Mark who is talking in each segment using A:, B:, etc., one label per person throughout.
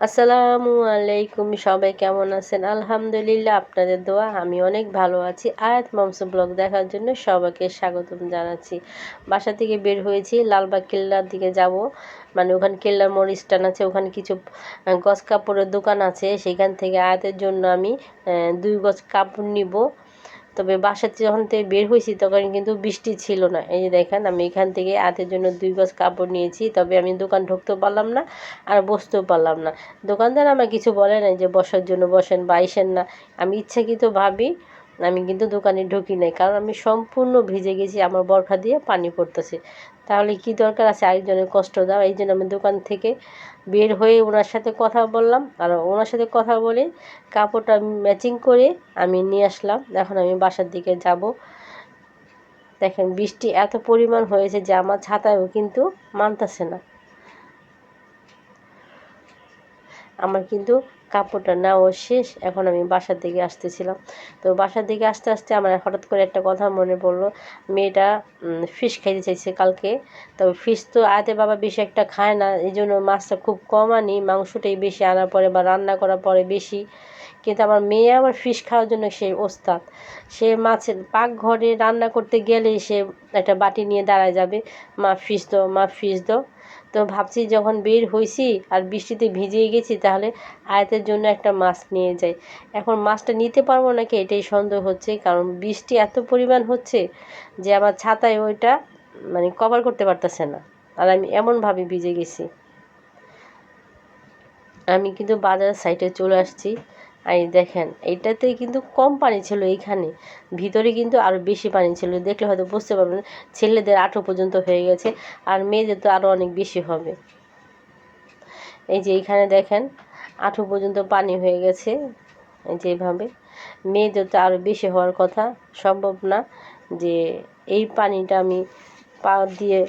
A: আসসালামু আলাইকুম, সবাই কেমন আছেন? আলহামদুলিল্লাহ, আপনাদের দোয়া, আমি অনেক ভালো আছি। আয়াত মামস ব্লগ দেখার জন্য সবাইকে স্বাগতম জানাচ্ছি। বাসা থেকে বের হয়েছি, লালবাগ কেল্লার দিকে যাব। মানে ওখানে কেল্লার মোড় স্ট্যান্ড আছে, ওখানে কিছু গজ কাপড়ের দোকান আছে। সেখান থেকে আয়াতের জন্য আমি দুই গজ কাপড় নিব। তবে বাসার যখন থেকে বের হয়েছি তখন কিন্তু বৃষ্টি ছিল না। এই যে দেখেন, আমি এখান থেকে হাতের জন্য দুই গজ কাপড় নিয়েছি, তবে আমি দোকান ঢুকতেও পারলাম না আর বসতেও পারলাম না। দোকানদার আমার কিছু বলে নাই যে, বসার জন্য বসেন বা না। আমি ইচ্ছাকৃত ভাবি আমি কিন্তু দোকানে ঢুকি নাই। কারণ আমি সম্পূর্ণ ভিজে গেছি, আমার বরখা দিয়ে পানি পড়তেছে। তাহলে কি দরকার আছে আরেকজনের কষ্ট দাও? এই জন্য আমি দোকান থেকে বের হয়ে ওনার সাথে কথা বললাম। আর ওনার সাথে কথা বলে কাপড়টা ম্যাচিং করে আমি নিয়ে আসলাম। এখন আমি বাসার দিকে যাব। দেখেন, বৃষ্টি এত পরিমাণ হয়েছে যে আমার ছাতায়ও কিন্তু মানতেছে না। আমার কিন্তু কাপড়টা নেওয়া শেষ, এখন আমি বাসার দিকে আসতেছিলাম। তো বাসার দিকে আসতে আসতে আমার হঠাৎ করে একটা কথা মনে পড়ল, মেয়েটা ফিশ খাইতে চাইছে কালকে। তবে ফিশ তো আয়তে বাবা বেশি একটা খায় না, এই জন্য মাছটা খুব কম আনি, মাংসটাই বেশি আনার পরে বা রান্না করার পরে বেশি। কিন্তু আমার মেয়ে আবার ফিশ খাওয়ার জন্য সে ওস্তাদ। সে মাছের পাকঘরে রান্না করতে গেলেই সে একটা বাটি নিয়ে দাঁড়ায় যাবে, মা ফিশ দো মা ফিশ দাও। তো ভাবছি যখন বের হয়েছি আর বৃষ্টিতে ভিজিয়ে গেছি, তাহলে আয়তের জন্য একটা মাছ নিয়ে যাই। এখন মাছটা নিতে পারব নাকি এটাই সন্দেহ হচ্ছে, কারণ বৃষ্টি এত পরিমাণ হচ্ছে যে আমার ছাতায় ওইটা মানে কভার করতে পারতেছে না। আর আমি এমনভাবে ভিজে গেছি। আমি কিন্তু বাজার সাইডে চলে আসছি। আর দেখেন এইটাতে কিন্তু কম পানি ছিল এইখানে। ভিতরে কিন্তু আরও বেশি পানি ছিল। দেখলে হয়তো বুঝতে পারবেন, ছেলেদের আঠো পর্যন্ত হয়ে গেছে। আর মেয়েদের তো আরও অনেক বেশি হবে। এই যে এইখানে দেখেন আঠো পর্যন্ত পানি হয়ে গেছে যেভাবে মেয়েদের তো আরও বেশি হওয়ার কথা, সম্ভব না যে এই পানিটা আমি পা দিয়ে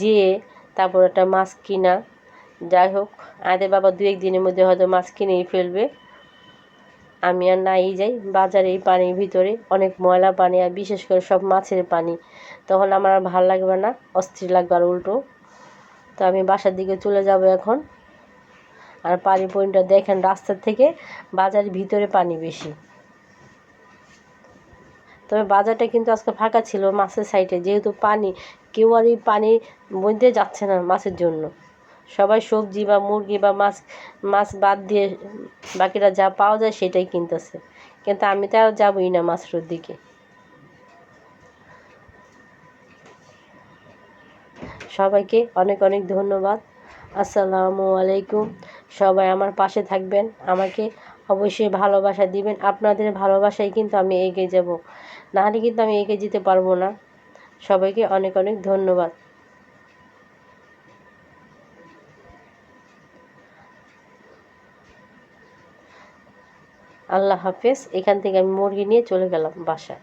A: যেয়ে তারপর একটা মাছ কিনা। যাই হোক, আমাদের বাবা দু দিনের মধ্যে হয়তো মাছ কিনেই ফেলবে। আমি আর নাই যাই, বাজারে এই পানির ভিতরে অনেক ময়লা পানি আর বিশেষ করে সব মাছের পানি। তখন আমার আর ভালো লাগবে না, অস্থির লাগবে আর উল্টো। তো আমি বাসার দিকে চলে যাব এখন। আর পানি পরিটা দেখেন রাস্তার থেকে বাজারের ভিতরে পানি বেশি। তবে বাজারটা কিন্তু আজকে ফাঁকা ছিল মাছের সাইডে, যেহেতু পানি, কেউ আর এই পানি বইতে যাচ্ছে না মাছের জন্য। সবাই সবজি বা মুরগি বা মাছ মাছ বাদ দিয়ে বাকিরা যা পাওয়া যায় সেটাই কিনতেছে। কিন্তু আমি তো আর যাবই না মাছরুর দিকে। সবাইকে অনেক অনেক ধন্যবাদ। আসসালামু আলাইকুম। সবাই আমার পাশে থাকবেন, আমাকে অবশ্যই ভালোবাসা দিবেন। আপনাদের ভালোবাসায় কিন্তু আমি এগিয়ে যাব। নাহলে কিন্তু আমি এগিয়ে যেতে পারব না। সবাইকে অনেক অনেক ধন্যবাদ। আল্লাহ হাফেজ, এখান থেকে আমি মুরগি নিয়ে চলে গেলাম বাসায়।